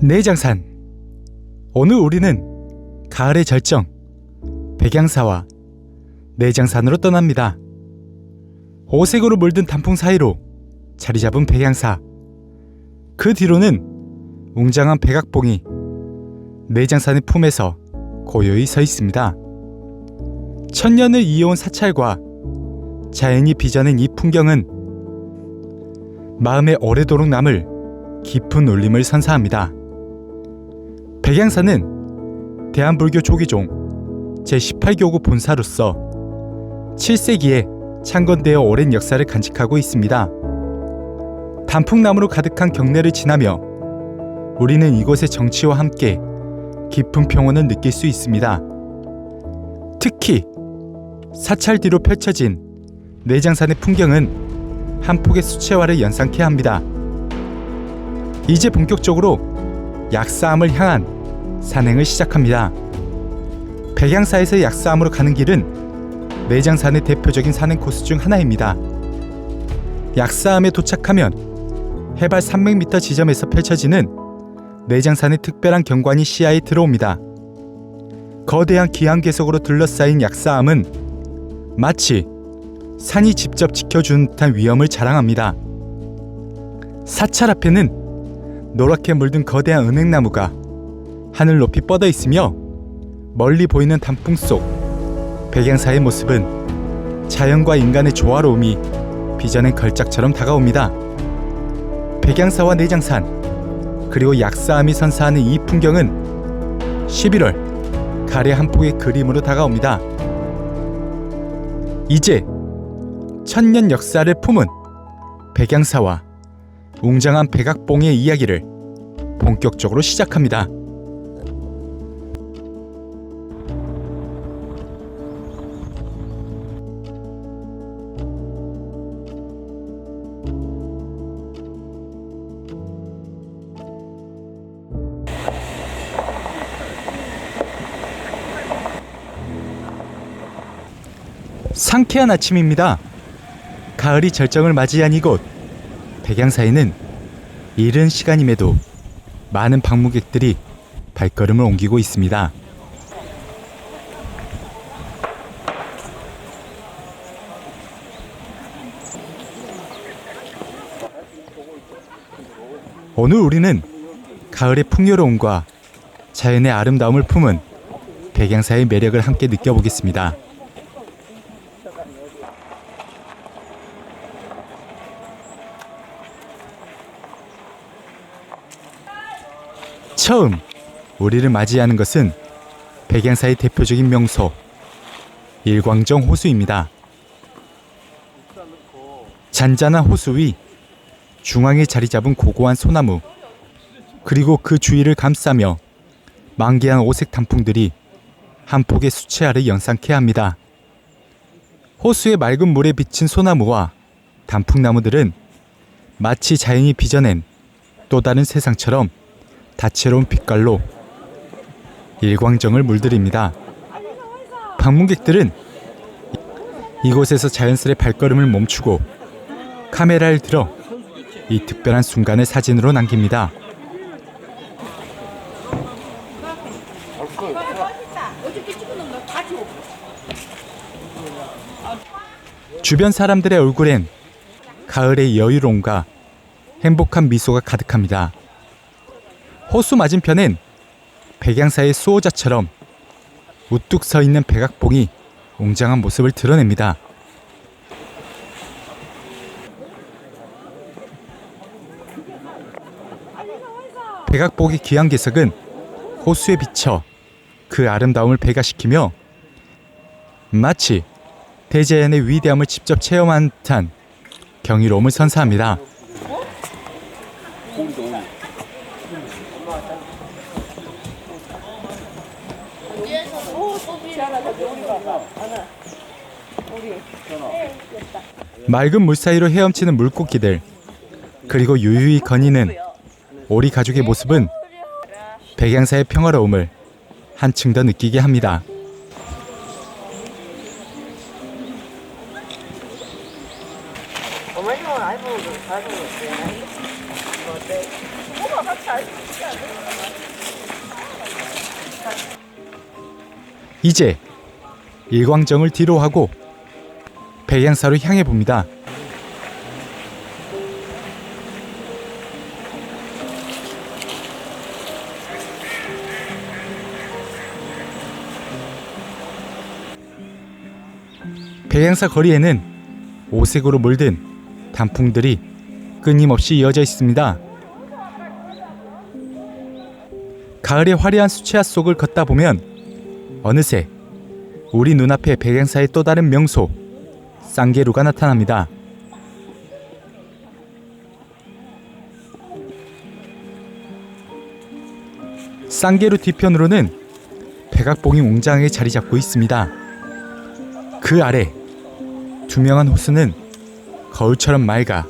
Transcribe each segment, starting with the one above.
내장산 오늘 우리는 가을의 절정 백양사와 내장산으로 떠납니다. 오색으로 물든 단풍 사이로 자리 잡은 백양사 그 뒤로는 웅장한 백악봉이 내장산의 품에서 고요히 서 있습니다. 천년을 이어온 사찰과 자연이 빚어낸 이 풍경은 마음에 오래도록 남을 깊은 울림을 선사합니다. 백양사는 대한불교 조기종 제18교구 본사로서 7세기에 창건되어 오랜 역사를 간직하고 있습니다. 단풍나무로 가득한 경내를 지나며 우리는 이곳의 정치와 함께 깊은 평온을 느낄 수 있습니다. 특히 사찰 뒤로 펼쳐진 내장산의 풍경은 한 폭의 수채화를 연상케 합니다. 이제 본격적으로 약사암을 향한 산행을 시작합니다. 백양사에서 약사암으로 가는 길은 내장산의 대표적인 산행 코스 중 하나입니다. 약사암에 도착하면 해발 300m 지점에서 펼쳐지는 내장산의 특별한 경관이 시야에 들어옵니다. 거대한 기암괴석으로 둘러싸인 약사암은 마치 산이 직접 지켜준 듯한 위엄을 자랑합니다. 사찰 앞에는 노랗게 물든 거대한 은행나무가 하늘 높이 뻗어 있으며 멀리 보이는 단풍 속 백양사의 모습은 자연과 인간의 조화로움이 빚어낸 걸작처럼 다가옵니다. 백양사와 내장산 그리고 약사암이 선사하는 이 풍경은 11월 가래 한 폭의 그림으로 다가옵니다. 이제 천년 역사를 품은 백양사와 웅장한 백악봉의 이야기를 본격적으로 시작합니다. 상쾌한 아침입니다. 가을이 절정을 맞이한 이곳 백양사에는 이른 시간임에도 많은 방문객들이 발걸음을 옮기고 있습니다. 오늘 우리는 가을의 풍요로움과 자연의 아름다움을 품은 백양사의 매력을 함께 느껴보겠습니다. 처음 우리를 맞이하는 것은 백양사의 대표적인 명소 일광정 호수입니다. 잔잔한 호수 위 중앙에 자리 잡은 고고한 소나무 그리고 그 주위를 감싸며 만개한 오색 단풍들이 한 폭의 수채화를 연상케 합니다. 호수의 맑은 물에 비친 소나무와 단풍나무들은 마치 자연이 빚어낸 또 다른 세상처럼 다채로운 빛깔로 일광정을 물들입니다. 방문객들은 이곳에서 자연스레 발걸음을 멈추고 카메라를 들어 이 특별한 순간을 사진으로 남깁니다. 주변 사람들의 얼굴엔 가을의 여유로움과 행복한 미소가 가득합니다. 호수 맞은편엔 백양사의 수호자처럼 우뚝 서 있는 백악봉이 웅장한 모습을 드러냅니다. 백악봉의 귀한 개석은 호수에 비쳐 그 아름다움을 배가시키며 마치 대자연의 위대함을 직접 체험한 듯한 경이로움을 선사합니다. 맑은 물 사이로 헤엄치는 물고기들 그리고 유유히 거니는 오리 가족의 모습은 백양사의 평화로움을 한층 더 느끼게 합니다. 이제 일광정을 뒤로 하고 백양사로 향해 봅니다. 백양사 거리에는 오색으로 물든 단풍들이 끊임없이 이어져 있습니다. 가을의 화려한 수채화 속을 걷다 보면 어느새 우리 눈앞에 백양사의 또 다른 명소 쌍계루가 나타납니다. 쌍계루 뒤편으로는 백악봉이 웅장하게 자리 잡고 있습니다. 그 아래 투명한 호수는 거울처럼 맑아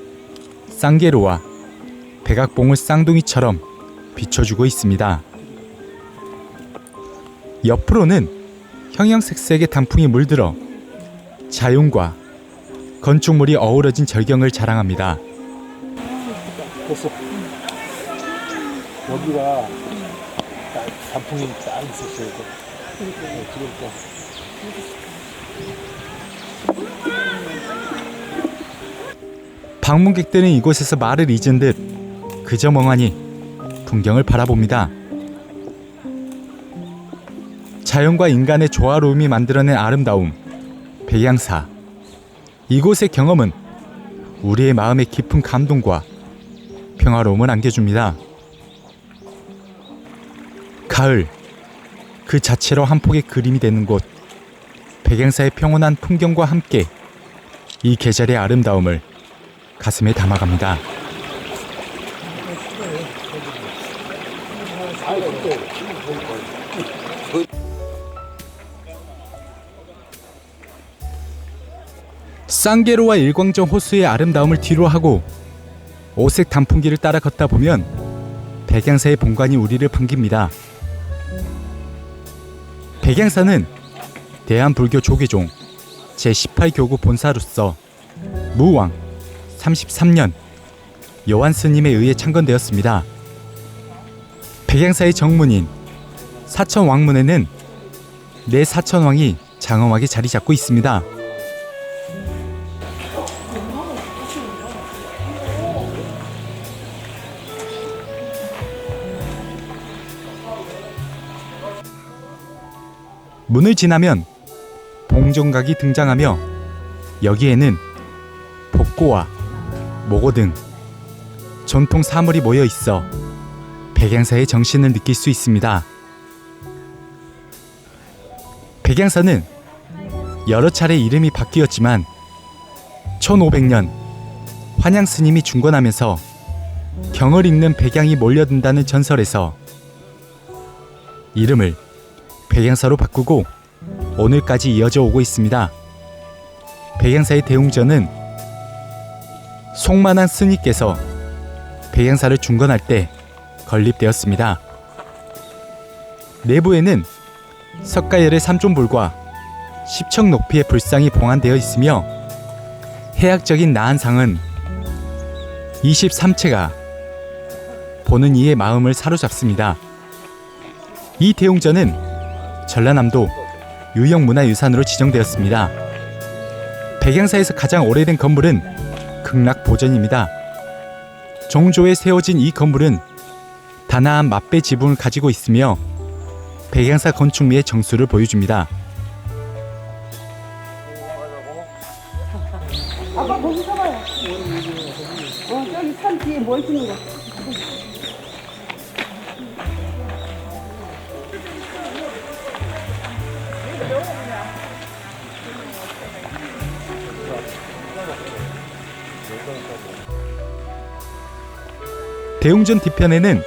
쌍계루와 백악봉을 쌍둥이처럼 비춰주고 있습니다. 옆으로는 형형색색의 단풍이 물들어 자연과 건축물이 어우러진 절경을 자랑합니다. 됐어. 여기가 딱 단풍이 딱 있었어요. 이거. 네, 지금 또 방문객들은 이곳에서 말을 잊은 듯 그저 멍하니 풍경을 바라봅니다. 자연과 인간의 조화로움이 만들어낸 아름다움, 백양사. 이곳의 경험은 우리의 마음에 깊은 감동과 평화로움을 안겨줍니다. 가을, 그 자체로 한 폭의 그림이 되는 곳, 백양사의 평온한 풍경과 함께 이 계절의 아름다움을 가슴에 담아갑니다. 쌍계로와 일광정 호수의 아름다움을 뒤로하고 오색 단풍길을 따라 걷다 보면 백양사의 본관이 우리를 반깁니다. 백양사는 대한불교 조계종 제18교구 본사로서 무왕 33년 여완 스님에 의해 창건되었습니다. 백양사의 정문인 사천 왕문에는 네 사천 왕이 장엄하게 자리 잡고 있습니다. 문을 지나면 봉정각이 등장하며 여기에는 복고와 모고 등 전통 사물이 모여 있어 백양사의 정신을 느낄 수 있습니다. 백양사는 여러 차례 이름이 바뀌었지만 1500년 환양 스님이 중건하면서 경을 읽는 백양이 몰려든다는 전설에서 이름을 백양사로 바꾸고 오늘까지 이어져 오고 있습니다. 백양사의 대웅전은 송만한 스님께서 백양사를 중건할 때 건립되었습니다. 내부에는 석가열의 삼존불과 10층 높이의 불상이 봉안되어 있으며 해학적인 나한상은 23채가 보는 이의 마음을 사로잡습니다. 이 대웅전은 전라남도 유형문화유산으로 지정되었습니다. 백양사에서 가장 오래된 건물은 극락보전입니다. 정조에 세워진 이 건물은 단아한 맛배 지붕을 가지고 있으며 백양사 건축미의 정수를 보여줍니다. 아빠 거기 서봐요. 어, 저기 산 뒤에 뭐 있는 거. 대웅전 뒤편에는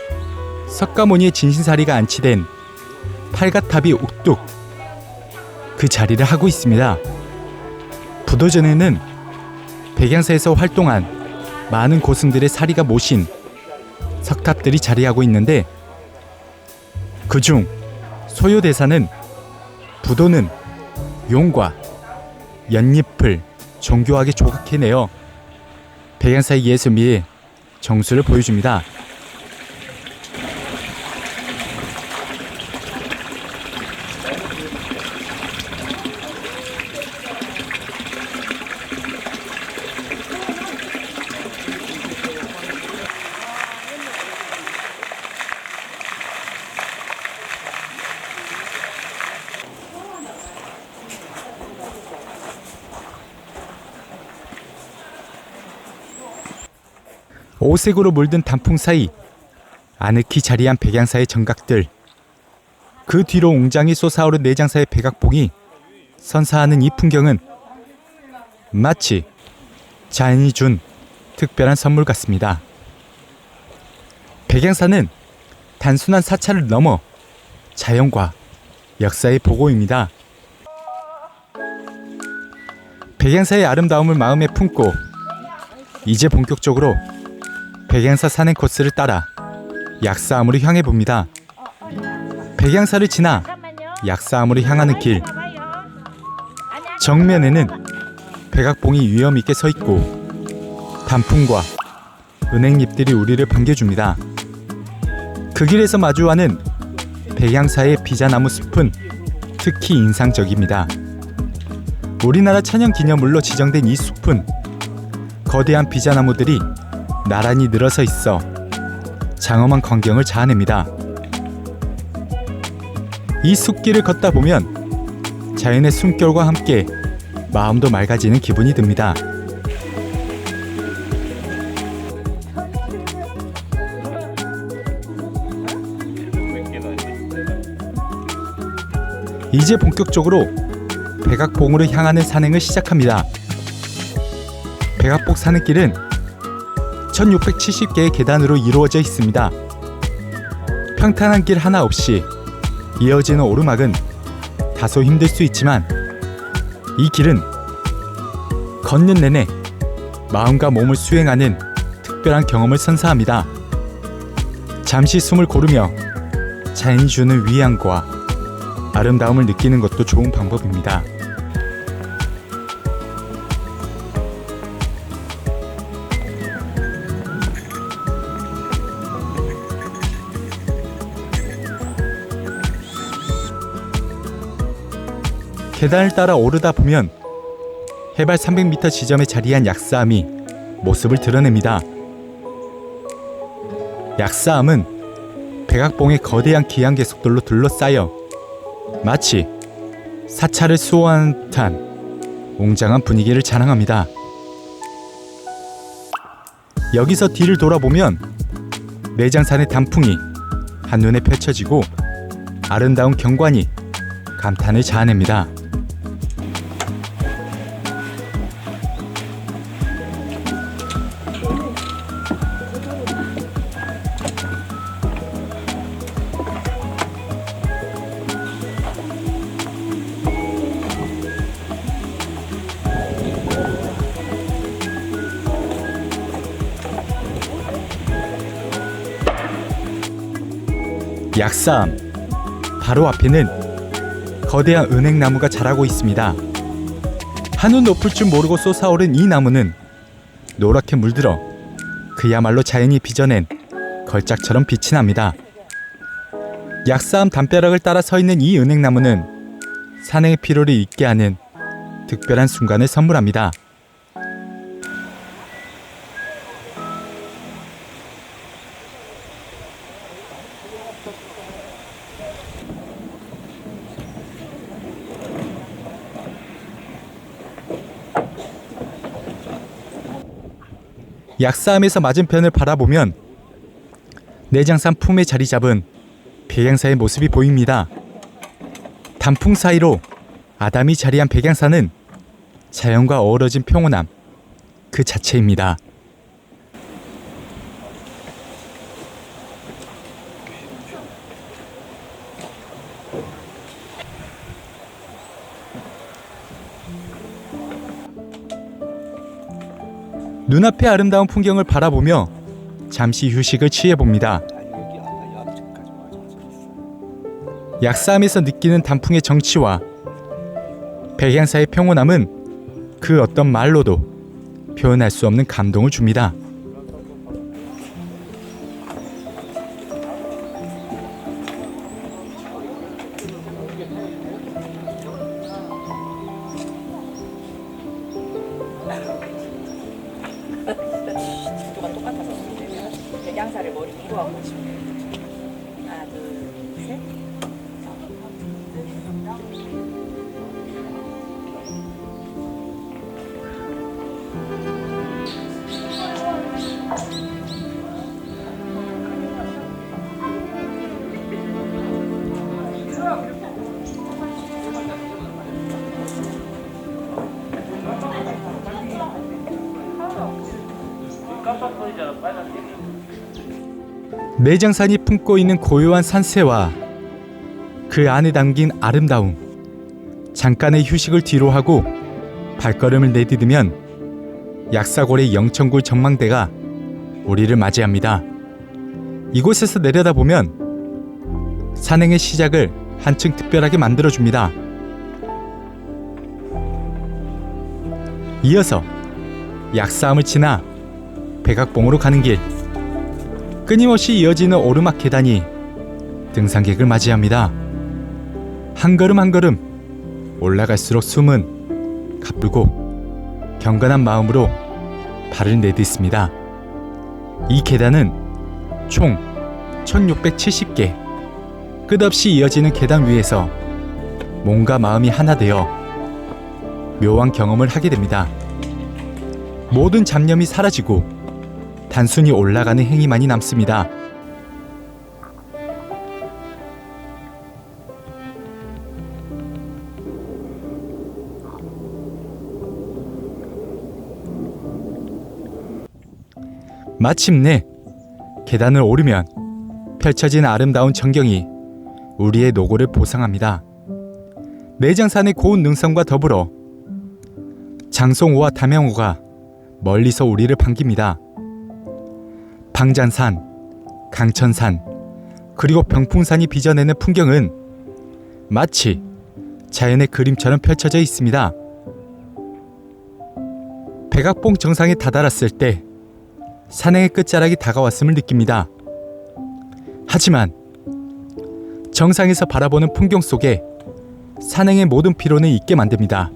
석가모니의 진신사리가 안치된 팔가탑이 욱뚝 그 자리를 하고 있습니다. 부도전에는 백양사에서 활동한 많은 고승들의 사리가 모신 석탑들이 자리하고 있는데 그중 소요대사는 부도는 용과 연잎을 정교하게 조각해내어 백양사의 예술미에 정수를 보여줍니다. 오색으로 물든 단풍 사이 아늑히 자리한 백양사의 정각들 그 뒤로 웅장히 솟아오른 내장사의 백악봉이 선사하는 이 풍경은 마치 자연이 준 특별한 선물 같습니다. 백양사는 단순한 사찰을 넘어 자연과 역사의 보고입니다. 백양사의 아름다움을 마음에 품고 이제 본격적으로 백양사 산행 코스를 따라 약사암으로 향해 봅니다. 백양사를 지나 약사암으로 향하는 길 정면에는 백악봉이 위험 있게 서 있고 단풍과 은행잎들이 우리를 반겨줍니다. 그 길에서 마주하는 백양사의 비자나무 숲은 특히 인상적입니다. 우리나라 천연기념물로 지정된 이 숲은 거대한 비자나무들이 나란히 늘어서 있어 장엄한 광경을 자아냅니다. 이 숲길을 걷다 보면 자연의 숨결과 함께 마음도 맑아지는 기분이 듭니다. 이제 본격적으로 백악봉으로 향하는 산행을 시작합니다. 백악봉 산행길은 1670개의 계단으로 이루어져 있습니다. 평탄한 길 하나 없이 이어지는 오르막은 다소 힘들 수 있지만 이 길은 걷는 내내 마음과 몸을 수행하는 특별한 경험을 선사합니다. 잠시 숨을 고르며 자연이 주는 위안과 아름다움을 느끼는 것도 좋은 방법입니다. 계단을 따라 오르다 보면 해발 300m 지점에 자리한 약사암이 모습을 드러냅니다. 약사암은 백악봉의 거대한 기항계속들로 둘러싸여 마치 사찰을 수호하는 듯한 웅장한 분위기를 자랑합니다. 여기서 뒤를 돌아보면 내장산의 단풍이 한눈에 펼쳐지고 아름다운 경관이 감탄을 자아냅니다. 약사암 바로 앞에는 거대한 은행나무가 자라고 있습니다. 한눈 높을 줄 모르고 솟아오른 이 나무는 노랗게 물들어 그야말로 자연이 빚어낸 걸작처럼 빛이 납니다. 약사암 담벼락을 따라 서 있는 이 은행나무는 산행의 피로를 잊게 하는 특별한 순간을 선물합니다. 약사암에서 맞은편을 바라보면 내장산 품에 자리 잡은 백양사의 모습이 보입니다. 단풍 사이로 아담이 자리한 백양사는 자연과 어우러진 평온함 그 자체입니다. 눈앞의 아름다운 풍경을 바라보며 잠시 휴식을 취해 봅니다. 아니 여기 아까 양쪽까지 와서 약사함에서 느끼는 단풍의 정치와 백양사의 평온함은 그 어떤 말로도 표현할 수 없는 감동을 줍니다. 백양사를 머리 위로 하고 싶어요. 하나, 둘, 셋. 내장산이 품고 있는 고요한 산세와 그 안에 담긴 아름다움. 잠깐의 휴식을 뒤로 하고 발걸음을 내디디면 약사골의 영천굴 전망대가 우리를 맞이합니다. 이곳에서 내려다보면 산행의 시작을 한층 특별하게 만들어줍니다. 이어서 약사암을 지나 백악봉으로 가는 길. 끊임없이 이어지는 오르막 계단이 등산객을 맞이합니다. 한 걸음 한 걸음 올라갈수록 숨은 가쁘고 경건한 마음으로 발을 내딛습니다. 이 계단은 총 1670개 끝없이 이어지는 계단 위에서 몸과 마음이 하나 되어 묘한 경험을 하게 됩니다. 모든 잡념이 사라지고 단순히 올라가는 행위만이 남습니다. 마침내 계단을 오르면 펼쳐진 아름다운 전경이 우리의 노고를 보상합니다. 내장산의 고운 능선과 더불어 장송호와 담양호가 멀리서 우리를 반깁니다. 방잔산, 강천산, 그리고 병풍산이 빚어내는 풍경은 마치 자연의 그림처럼 펼쳐져 있습니다. 백악봉 정상에 다다랐을 때 산행의 끝자락이 다가왔음을 느낍니다. 하지만 정상에서 바라보는 풍경 속에 산행의 모든 피로는 잊게 만듭니다.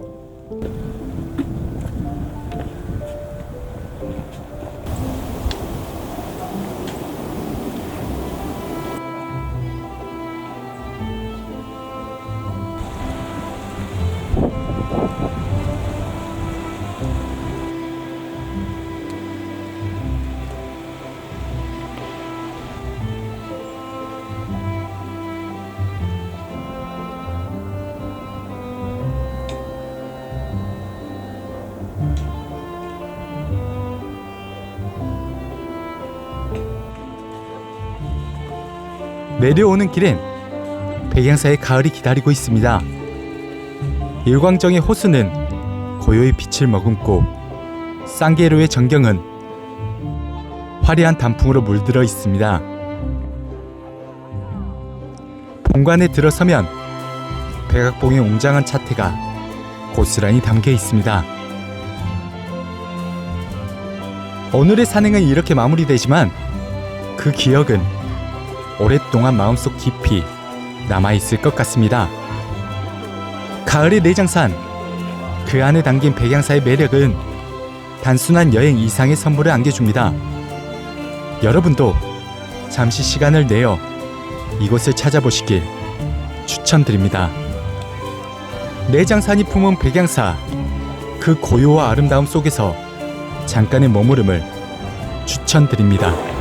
내려오는 길엔 백양사의 가을이 기다리고 있습니다. 일광정의 호수는 고요히 빛을 머금고 쌍계로의 전경은 화려한 단풍으로 물들어 있습니다. 본관에 들어서면 백악봉의 웅장한 차태가 고스란히 담겨 있습니다. 오늘의 산행은 이렇게 마무리되지만 그 기억은 오랫동안 마음속 깊이 남아있을 것 같습니다. 가을의 내장산, 그 안에 담긴 백양사의 매력은 단순한 여행 이상의 선물을 안겨줍니다. 여러분도 잠시 시간을 내어 이곳을 찾아보시길 추천드립니다. 내장산이 품은 백양사, 그 고요와 아름다움 속에서 잠깐의 머무름을 추천드립니다.